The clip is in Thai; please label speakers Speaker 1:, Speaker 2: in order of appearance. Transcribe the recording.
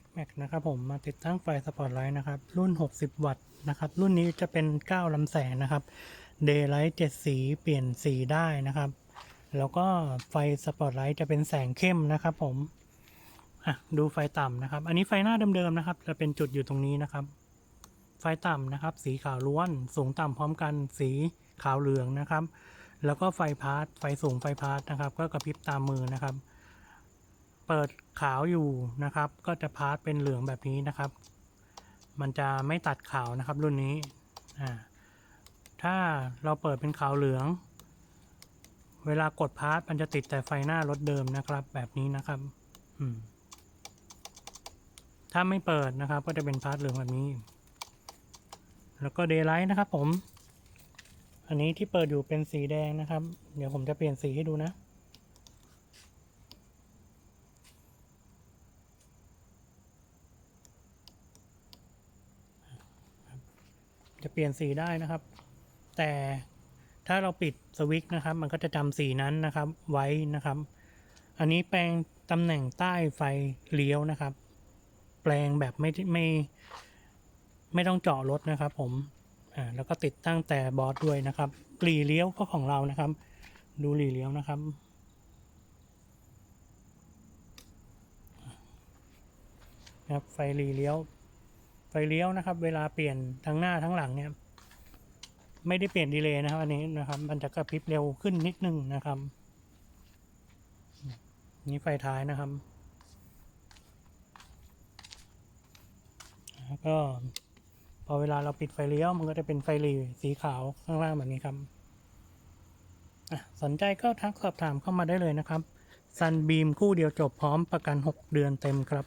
Speaker 1: X Max นะครับผมมาติดตั้งไฟสปอตไลท์นะครับ รุ่น 60 วัตต์นะครับ รุ่นนี้จะเป็น 9ลำแสงนะครับ Daylight 7 สีเปลี่ยนสีได้นะครับ แล้วก็ไฟสปอตไลท์จะเป็นแสงเข้มนะครับผมอะดูไฟต่ำนะครับ อันนี้ไฟหน้าเดิมๆนะครับ จะเป็นจุดอยู่ตรงนี้นะครับ ไฟต่ำนะครับ สีขาวล้วนสูงต่ำพร้อมกันสีขาวเหลืองนะครับ แล้วก็ไฟพาร์ทไฟสูงไฟพาร์ทนะครับ ก็กระพริบตามมือนะครับ เปิดขาวอยู่นะครับ ก็จะพาร์ทเป็นเหลืองแบบนี้นะครับ มันจะไม่ตัดขาวนะครับรุ่นนี้อ่าถ้าเราเปิดเป็นขาวเหลือง เวลากดพาร์ทมันจะติดแต่ไฟหน้ารถเดิมนะครับ แบบนี้นะครับถ้าไม่เปิดนะครับ ก็จะเป็นพาร์ทเหลืองแบบนี้ แล้วก็เดย์ไลท์นะครับผม อันนี้ที่เปิดอยู่เป็นสีแดงนะครับ เดี๋ยวผมจะเปลี่ยนสีให้ดูนะ จะเปลี่ยนสีได้นะครับ แต่ถ้าเราปิดสวิตช์นะครับ มันก็จะจำสีนั้นนะครับไว้นะครับ อันนี้แปลงตำแหน่งใต้ไฟเลี้ยวนะครับ แปลงแบบไม่ไม่ไม่ต้องเจาะรถนะครับ ผมอ่าแล้วก็ติดตั้งแต่บอสด้วยนะครับหลีเลี้ยวก็ของเรานะครับ ดูหลีเลี้ยวนะครับนะครับไฟหลีเลี้ยว ไฟเลี้ยวนะครับ เวลาเปลี่ยนทั้งหน้าทั้งหลังเนี่ย ไม่ได้เปลี่ยนดีเลย์นะครับ อันนี้นะครับ มันจะกระพริบเร็วขึ้นนิดนึงนะครับ นี่ไฟท้ายนะครับ แล้วก็พอเวลาเราปิดไฟเลี้ยวมันก็จะเป็นไฟหลีสีขาวข้างล่างแบบนี้ครับสนใจก็ทักสอบถามเข้ามาได้เลยนะครับซันบีมคู่เดียวจบพร้อมประกัน 6 เดือนเต็มครับ